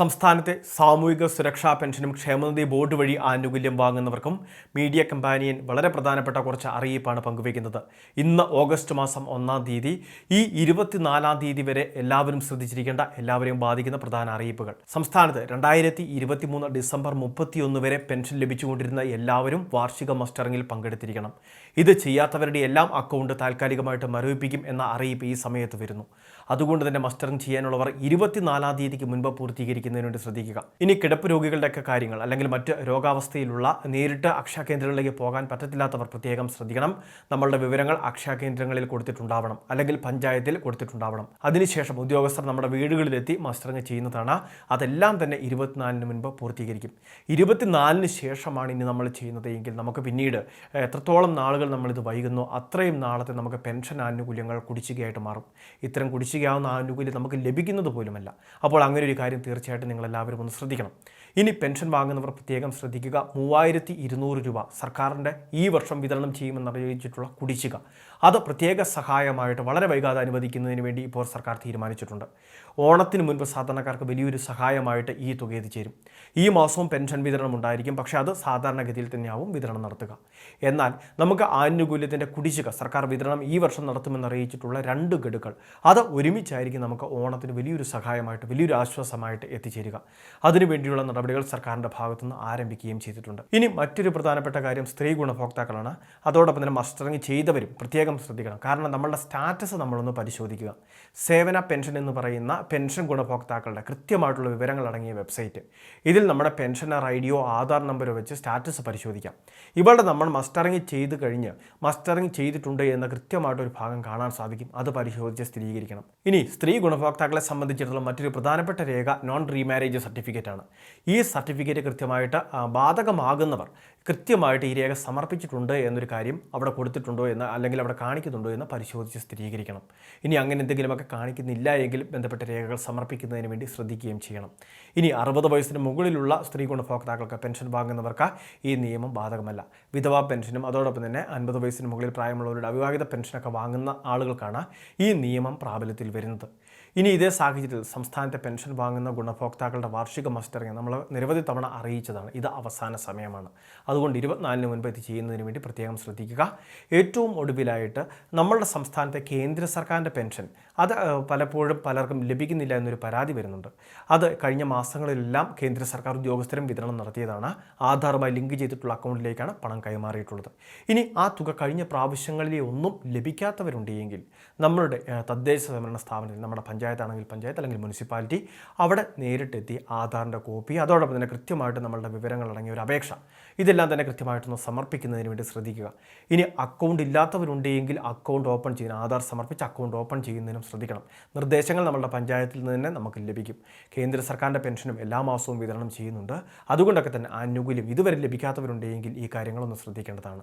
സംസ്ഥാനത്തെ സാമൂഹിക സുരക്ഷാ പെൻഷനും ക്ഷേമനിധി ബോർഡ് വഴി ആനുകൂല്യം വാങ്ങുന്നവർക്കും മീഡിയ കമ്പാനിയൻ വളരെ പ്രധാനപ്പെട്ട കുറച്ച് അറിയിപ്പാണ് പങ്കുവയ്ക്കുന്നത്. ഇന്ന് ഓഗസ്റ്റ് മാസം ഒന്നാം തീയതി ഈ ഇരുപത്തിനാലാം തീയതി വരെ എല്ലാവരും ശ്രദ്ധിച്ചിരിക്കേണ്ട എല്ലാവരെയും ബാധിക്കുന്ന പ്രധാന അറിയിപ്പുകൾ. സംസ്ഥാനത്ത് രണ്ടായിരത്തി ഡിസംബർ മുപ്പത്തിയൊന്ന് വരെ പെൻഷൻ ലഭിച്ചുകൊണ്ടിരുന്ന എല്ലാവരും വാർഷിക മസ്റ്ററിംഗിൽ പങ്കെടുത്തിരിക്കണം. ഇത് ചെയ്യാത്തവരുടെ എല്ലാം അക്കൗണ്ട് താൽക്കാലികമായിട്ട് മരവിപ്പിക്കും എന്ന അറിയിപ്പ് ഈ സമയത്ത് വരുന്നു. അതുകൊണ്ട് തന്നെ മസ്റ്ററിംഗ് ചെയ്യാനുള്ളവർ ഇരുപത്തിനാലാം തീയതിക്ക് മുൻപ് പൂർത്തീകരിക്കുന്നതിന് വേണ്ടി ശ്രദ്ധിക്കുക. ഇനി കിടപ്പ് രോഗികളുടെയൊക്കെ കാര്യങ്ങൾ അല്ലെങ്കിൽ മറ്റ് രോഗാവസ്ഥയിലുള്ള നേരിട്ട് അക്ഷയ കേന്ദ്രങ്ങളിലേക്ക് പോകാൻ പറ്റത്തില്ലാത്തവർ പ്രത്യേകം ശ്രദ്ധിക്കണം. നമ്മളുടെ വിവരങ്ങൾ അക്ഷയ കേന്ദ്രങ്ങളിൽ കൊടുത്തിട്ടുണ്ടാവണം അല്ലെങ്കിൽ പഞ്ചായത്തിൽ കൊടുത്തിട്ടുണ്ടാവണം. അതിനുശേഷം ഉദ്യോഗസ്ഥർ നമ്മുടെ വീടുകളിലെത്തി മസ്റ്ററിങ് ചെയ്യുന്നതാണ്. അതെല്ലാം തന്നെ ഇരുപത്തിനാലിന് മുൻപ് പൂർത്തീകരിക്കും. ഇരുപത്തിനാലിന് ശേഷമാണ് ഇനി നമ്മൾ ചെയ്യുന്നത് എങ്കിൽ നമുക്ക് പിന്നീട് എത്രത്തോളം നാളുകൾ നമ്മളിത് വൈകുന്നു അത്രയും നാളത്തെ നമുക്ക് പെൻഷൻ ആനുകൂല്യങ്ങൾ കുടിശ്ശികയായിട്ട് മാറും. ഇത്തരം കുടിശ്ശികയാവുന്ന ആനുകൂല്യം നമുക്ക് ലഭിക്കുന്നത് പോലുമല്ല. അപ്പോൾ അങ്ങനെ ഒരു കാര്യം തീർച്ചയായിട്ടും നിങ്ങൾ എല്ലാവരും ഒന്ന് ശ്രദ്ധിക്കണം. ഇനി പെൻഷൻ വാങ്ങുന്നവർ പ്രത്യേകം ശ്രദ്ധിക്കുക. മൂവായിരത്തി ഇരുന്നൂറ് രൂപ സർക്കാരിന്റെ ഈ വർഷം വിതരണം ചെയ്യുമെന്ന് അറിയിച്ചിട്ടുള്ള കുടിശ്ശിക. അത് പ്രത്യേക സഹായമായിട്ട് വളരെ വൈകാതെ അനുവദിക്കുന്നതിന് വേണ്ടി ഇപ്പോൾ സർക്കാർ തീരുമാനിച്ചിട്ടുണ്ട്. ഓണത്തിന് മുൻപ് സാധാരണക്കാർക്ക് വലിയൊരു സഹായമായിട്ട് ഈ തുക എത്തിച്ചേരും. ഈ മാസവും പെൻഷൻ വിതരണം ഉണ്ടായിരിക്കും. പക്ഷേ അത് സാധാരണഗതിയിൽ തന്നെയാവും വിതരണം നടത്തുക. എന്നാൽ നമുക്ക് ആനുകൂല്യത്തിന്റെ കുടിശ്ശിക സർക്കാർ വിതരണം ഈ വർഷം നടത്തുമെന്ന് അറിയിച്ചിട്ടുള്ള രണ്ട് ഗഡുക്കൾ അത് ഒരുമിച്ചായിരിക്കും നമുക്ക് ഓണത്തിന് വലിയൊരു സഹായമായിട്ട് വലിയൊരു ആശ്വാസമായിട്ട് എത്തിച്ചേരുക. അതിനുവേണ്ടിയുള്ള നടപടികൾ സർക്കാരിന്റെ ഭാഗത്തുനിന്ന് ആരംഭിക്കുകയും ചെയ്തിട്ടുണ്ട്. ഇനി മറ്റൊരു പ്രധാനപ്പെട്ട കാര്യം സ്ത്രീ ഗുണഭോക്താക്കളാണ്. അതോടൊപ്പം തന്നെ മസ്റ്ററിങ് ചെയ്തവരും പ്രത്യേകം ശ്രദ്ധിക്കണം. കാരണം നമ്മളുടെ സ്റ്റാറ്റസ് നമ്മളൊന്ന് പരിശോധിക്കുക. സേവന പെൻഷൻ എന്ന് പറയുന്ന പെൻഷൻ ഗുണഭോക്താക്കളുടെ കൃത്യമായിട്ടുള്ള വിവരങ്ങൾ അടങ്ങിയ വെബ്സൈറ്റ്. ഇതിൽ നമ്മുടെ പെൻഷനർ ഐ ഡിയോ ആധാർ നമ്പറോ വെച്ച് സ്റ്റാറ്റസ് പരിശോധിക്കാം. ഇവിടെ നമ്മൾ മസ്റ്ററിങ് ചെയ്ത് കഴിഞ്ഞ് മസ്റ്ററിങ് ചെയ്തിട്ടുണ്ട് എന്ന കൃത്യമായിട്ടൊരു ഭാഗം കാണാൻ സാധിക്കും. അത് പരിശോധിച്ച് സ്ഥിരീകരിക്കണം. ഇനി സ്ത്രീ ഗുണഭോക്താക്കളെ സംബന്ധിച്ചിടത്തോളം മറ്റൊരു പ്രധാനപ്പെട്ട രേഖ നോൺ റീമാരേജ് സർട്ടിഫിക്കറ്റ് ആണ്. ഈ സർട്ടിഫിക്കറ്റ് കൃത്യമായിട്ട് ബാധകമാകുന്നവർ കൃത്യമായിട്ട് ഈ രേഖ സമർപ്പിച്ചിട്ടുണ്ട് എന്നൊരു കാര്യം അവിടെ കൊടുത്തിട്ടുണ്ടോ എന്ന് അല്ലെങ്കിൽ അവിടെ കാണിക്കുന്നുണ്ടോ എന്ന് പരിശോധിച്ച് സ്ഥിരീകരിക്കണം. ഇനി അങ്ങനെ എന്തെങ്കിലുമൊക്കെ കാണിക്കുന്നില്ല എങ്കിൽ ബന്ധപ്പെട്ട രേഖകൾ സമർപ്പിക്കുന്നതിന് വേണ്ടി ശ്രദ്ധിക്കുകയും ചെയ്യണം. ഇനി അറുപത് വയസ്സിന് മുകളിലുള്ള സ്ത്രീ ഗുണഭോക്താക്കൾക്ക് പെൻഷൻ വാങ്ങുന്നവർക്ക് ഈ നിയമം ബാധകമല്ല. വിധവാ പെൻഷനും അതോടൊപ്പം തന്നെ അൻപത് വയസ്സിന് മുകളിൽ പ്രായമുള്ളവരുടെ അവിവാഹിത പെൻഷനൊക്കെ വാങ്ങുന്ന ആളുകൾക്കാണ് ഈ നിയമം പ്രാബല്യത്തിൽ വരുന്നത്. ഇനി ഇതേ സാഹചര്യത്തിൽ സംസ്ഥാനത്തെ പെൻഷൻ വാങ്ങുന്ന ഗുണഭോക്താക്കളുടെ വാർഷിക മസ്റ്ററിങ് നമ്മൾ നിരവധി തവണ അറിയിച്ചതാണ് ഇത് അവസാന സമയമാണ്. അതുകൊണ്ട് ഇരുപത്തിനാലിന് മുൻപ് ഇത് ചെയ്യുന്നതിന് വേണ്ടി പ്രത്യേകം ശ്രദ്ധിക്കുക. ഏറ്റവും ഒടുവിലായിട്ട് നമ്മളുടെ സംസ്ഥാനത്തെ കേന്ദ്ര സർക്കാരിന്റെ പെൻഷൻ അത് പലപ്പോഴും പലർക്കും ലഭിക്കുന്നില്ല എന്നൊരു പരാതി വരുന്നുണ്ട്. അത് കഴിഞ്ഞ മാസങ്ങളിലെല്ലാം കേന്ദ്ര സർക്കാർ ഉദ്യോഗസ്ഥരും വിതരണം നടത്തിയതാണ്. ആധാറുമായി ലിങ്ക് ചെയ്തിട്ടുള്ള അക്കൗണ്ടിലേക്കാണ് പണം കൈമാറിയിട്ടുള്ളത്. ഇനി ആ തുക കഴിഞ്ഞ പ്രാവശ്യങ്ങളിലെ ഒന്നും ലഭിക്കാത്തവരുണ്ടെങ്കിൽ നമ്മളുടെ തദ്ദേശ സ്വയംഭരണ സ്ഥാപനത്തിൽ നമ്മുടെ പഞ്ചായത്താണെങ്കിൽ പഞ്ചായത്ത് അല്ലെങ്കിൽ മുനിസിപ്പാലിറ്റി അവിടെ നേരിട്ടെത്തി ആധാറിന്റെ കോപ്പി അതോടൊപ്പം തന്നെ കൃത്യമായിട്ട് നമ്മളുടെ വിവരങ്ങൾ അടങ്ങിയ ഒരു അപേക്ഷ. ഇതെല്ലാം തന്നെ കൃത്യമായിട്ടൊന്ന് സമർപ്പിക്കുന്നതിന് വേണ്ടി ശ്രദ്ധിക്കുക. ഇനി അക്കൗണ്ട് ഇല്ലാത്തവരുണ്ടെങ്കിൽ അക്കൗണ്ട് ഓപ്പൺ ചെയ്യുന്ന ആധാർ സമർപ്പിച്ച് അക്കൗണ്ട് ഓപ്പൺ ചെയ്യുന്നതിനും ശ്രദ്ധിക്കണം. നിർദ്ദേശങ്ങൾ നമ്മളുടെ പഞ്ചായത്തിൽ നിന്ന് തന്നെ നമുക്ക് ലഭിക്കും. കേന്ദ്ര സർക്കാരിന്റെ പെൻഷനും എല്ലാ മാസവും വിതരണം ചെയ്യുന്നുണ്ട്. അതുകൊണ്ടൊക്കെ തന്നെ ആനുകൂല്യം ഇതുവരെ ലഭിക്കാത്തവരുണ്ടെങ്കിൽ ഈ കാര്യങ്ങളൊന്ന് ശ്രദ്ധിക്കേണ്ടതാണ്.